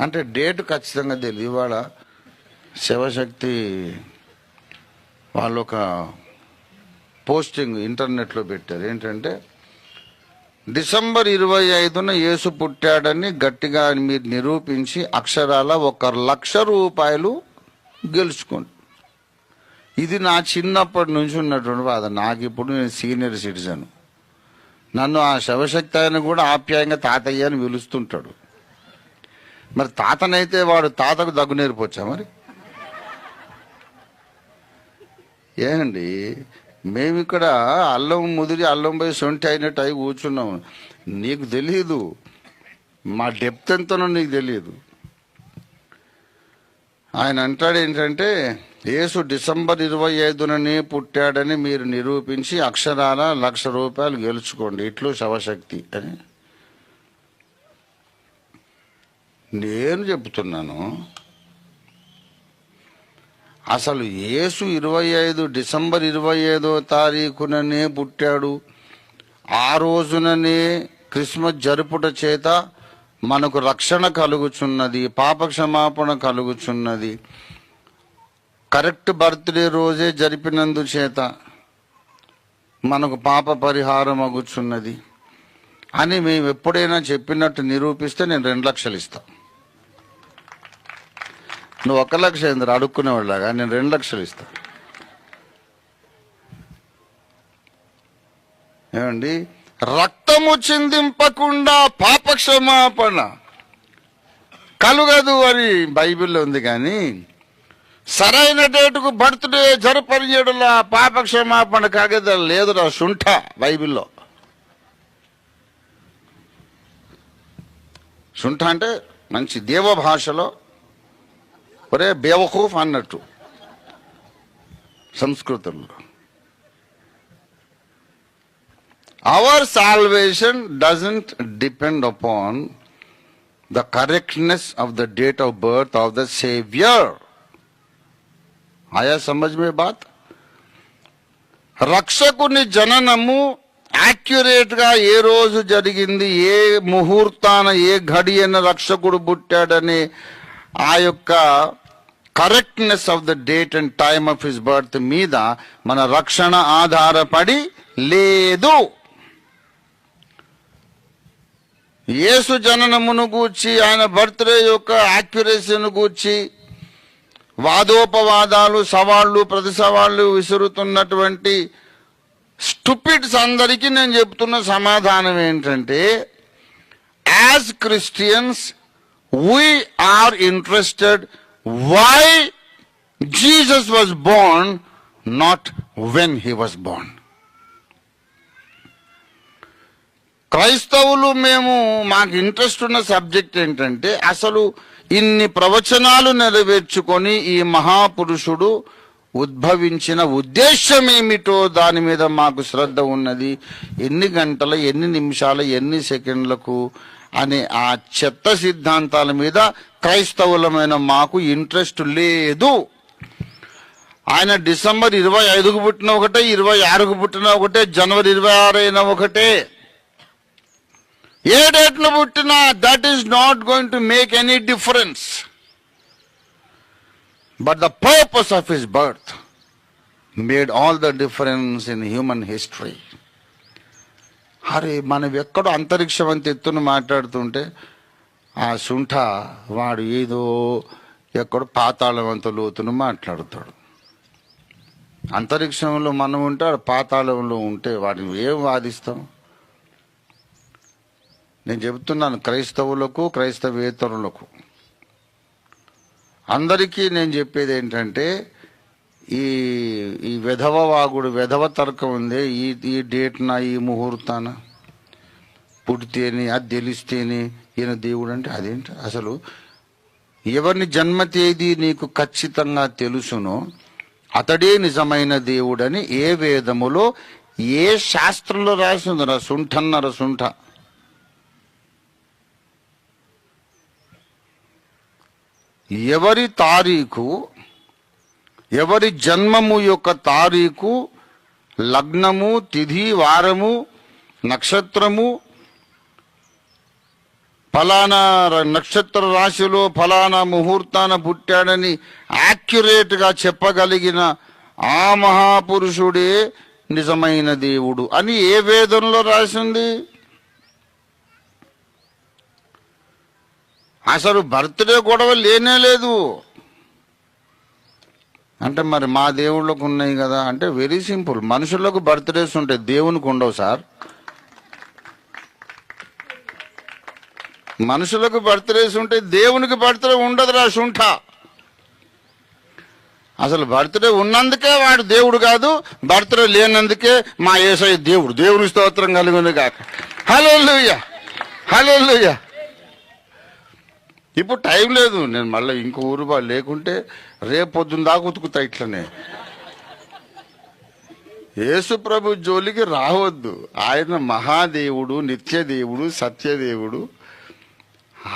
అంటే డేట్ ఖచ్చితంగా తెలియదు ఇవాళ శివశక్తి వాళ్ళు ఒక పోస్టింగ్ ఇంటర్నెట్లో పెట్టారు. ఏంటంటే డిసెంబర్ ఇరవై ఐదున యేసు పుట్టాడని గట్టిగా మీరు నిరూపించి అక్షరాల ఒక లక్ష రూపాయలు గెలుచుకోండి. ఇది నా చిన్నప్పటి నుంచి ఉన్నటువంటి బాధ. నాకు ఇప్పుడు నేను సీనియర్ సిటిజన్. నన్ను ఆ శివశక్తి ఆయన కూడా ఆప్యాయంగా తాతయ్య అని పిలుస్తుంటాడు. మరి తాతనైతే వాడు తాతకు దగ్గు నేర్పొచ్చా మరి? ఏమండి మేము ఇక్కడ అల్లం ముదిరి అల్లం పోయి సొంటి అయినట్టు అయి కూర్చున్నాం నీకు తెలియదు మా డెప్త్ ఎంతనో నీకు తెలియదు ఆయన అంటాడు ఏంటంటే యేసు డిసెంబర్ ఇరవై ఐదుననే పుట్టాడని మీరు నిరూపించి అక్షరాల లక్ష రూపాయలు గెలుచుకోండి. ఇట్లు శవశక్తి అని. నేను చెప్తున్నాను అసలు యేసు ఇరవై ఐదు డిసెంబర్ ఇరవై ఐదో తారీఖుననే పుట్టాడు. ఆ రోజుననే క్రిస్మస్ జరుపుట చేత మనకు రక్షణ కలుగుచున్నది పాప క్షమాపణ కలుగుచున్నది. కరెక్ట్ బర్త్డే రోజే జరిపినందు చేత మనకు పాప పరిహారం అగుచున్నది. అని మేము ఎప్పుడైనా చెప్పినట్టు నిరూపిస్తే నేను రెండు లక్షలు ఇస్తాను నువ్వు ఒక లక్ష ఎందుకు అడుక్కునేవాళ్ళగా నేను రెండు లక్షలు ఇస్తా. ఏమండి? రక్తము చిందింపకుండా పాపక్షమాపణ. కలుగదు అని బైబిల్లో ఉంది కానీ సరైన డేటుకు బర్త్డే జరపరిచేడులా పాప క్షమాపణ లేదురా శుంఠ బైబిల్లో. శుంఠ అంటే మంచి దేవ భాషలో ఒరే బేవకూఫ్ అన్నట్టు. సంస్కృతంలో. Our salvation doesn't depend upon the correctness of the date of birth of the saviour ఆయా సమజ్ మే బాత్ రక్షకుని జననము యాక్యురేట్గా ఏ రోజు జరిగింది ఏ ముహూర్తాన ఏ ఘడియన రక్షకుడు పుట్టాడని ఆ యొక్క correctness of the date and time of his birth మీద మన రక్షణ ఆధారపడి లేదు. యేసు జననమును గూర్చి ఆయన బర్త్డే యొక్క యాక్యురసీను గూర్చి వాదోపవాదాలు సవాళ్ళు ప్రతి సవాళ్ళు విసురుతున్నటువంటి స్టూపిడ్స్ అందరికీ నేను చెప్తున్న సమాధానం ఏంటంటే as Christians we are interested why Jesus was born, not when he was born. క్రైస్తవులు మేము మాకు ఇంట్రెస్ట్ ఉన్న సబ్జెక్ట్ ఏంటంటే అసలు ఇన్ని ప్రవచనాలు నెరవేర్చుకొని ఈ మహాపురుషుడు ఉద్భవించిన ఉద్దేశం ఏమిటో దాని మీద మాకు శ్రద్ధ ఉన్నది. ఎన్ని గంటల ఎన్ని నిమిషాల ఎన్ని సెకండ్లకు అనే ఆ చెత్త సిద్ధాంతాల మీద క్రైస్తవులమైన మాకు ఇంట్రెస్ట్ లేదు. ఆయన డిసెంబర్ ఇరవై ఐదుకు పుట్టిన ఒకటే ఇరవై ఆరుకు పుట్టిన ఒకటే జనవరి ఇరవై ఆరు అయిన ఒకటే. ఏ డేట్లో పుట్టినా that is not going to make any difference but the purpose of his birth made all the difference in human history అరే మనం ఎక్కడో అంతరిక్షం అంత ఎత్తున మాట్లాడుతుంటే ఆ శుంఠ వాడు ఏదో ఎక్కడో పాతాళం అంత లోతును మాట్లాడుతాడు. అంతరిక్షంలో మనం ఉంటే పాతాళంలో ఉంటే వాడిని ఏం వాదిస్తాం? నేను చెబుతున్నాను క్రైస్తవులకు క్రైస్తవేతరులకు. అందరికీ నేను చెప్పేది ఏంటంటే ఈ ఈ విధవ వాగుడు విధవ తర్కం ఉంది ఈ ఈ డేట్న ఈ ముహూర్తాన. పుడితేనే అది తెలిస్తేనే ఈయన దేవుడు అంటే అదేంటి? అసలు ఎవరిని జన్మ తేదీ నీకు ఖచ్చితంగా తెలుసునో అతడే నిజమైన దేవుడని ఏ వేదములో ఏ శాస్త్రంలో రాసింది రసుంఠన్న రసుంఠ ఎవరి తారీఖు ఎవరి జన్మము యొక్క తారీఖు లగ్నము తిథి వారము నక్షత్రము ఫలానా నక్షత్ర రాశిలో ఫలానా ముహూర్తాన పుట్టాడని యాక్యురేట్గా చెప్పగలిగిన ఆ మహాపురుషుడే నిజమైన దేవుడు అని ఏ వేదంలో రాసింది? అసలు బర్త్డే గొడవ లేనే లేదు. అంటే మరి మా దేవుళ్ళకు ఉన్నాయి కదా అంటే వెరీ సింపుల్ మనుషులకు బర్త్డేస్ ఉంటాయి. దేవునికి ఉండవు సార్. మనుషులకు బర్త్డేస్ ఉంటే దేవునికి బర్త్డే ఉండదు రా శుంఠ. అసలు బర్త్డే ఉన్నందుకే వాడు దేవుడు కాదు బర్త్డే లేనందుకే మా ఏసై దేవుడు. దేవుని స్తోత్రం కలిగింది కాక హలో హలో ఇప్పుడు టైం లేదు. నేను మళ్ళీ ఇంకో ఊరు లేకుంటే రేపు పొద్దున్న దాకా ఉతుకుతా ఇట్లనే. యేసు ప్రభు జోలికి రావద్దు. ఆయన మహాదేవుడు నిత్యదేవుడు సత్యదేవుడు.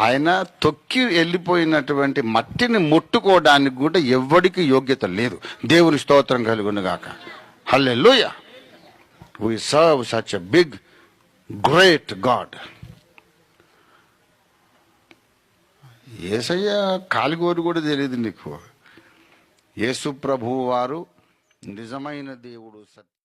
ఆయన తొక్కి వెళ్ళిపోయినటువంటి మట్టిని ముట్టుకోవడానికి కూడా ఎవ్వడికి యోగ్యత లేదు. దేవుని స్తోత్రం కలుగునుగాక hallelujah. We serve such a big great God Yesayya కాలిగోరు కూడా తెలియదు నీకు. యేసు ప్రభు వారు నిజమైన దేవుడు సత్య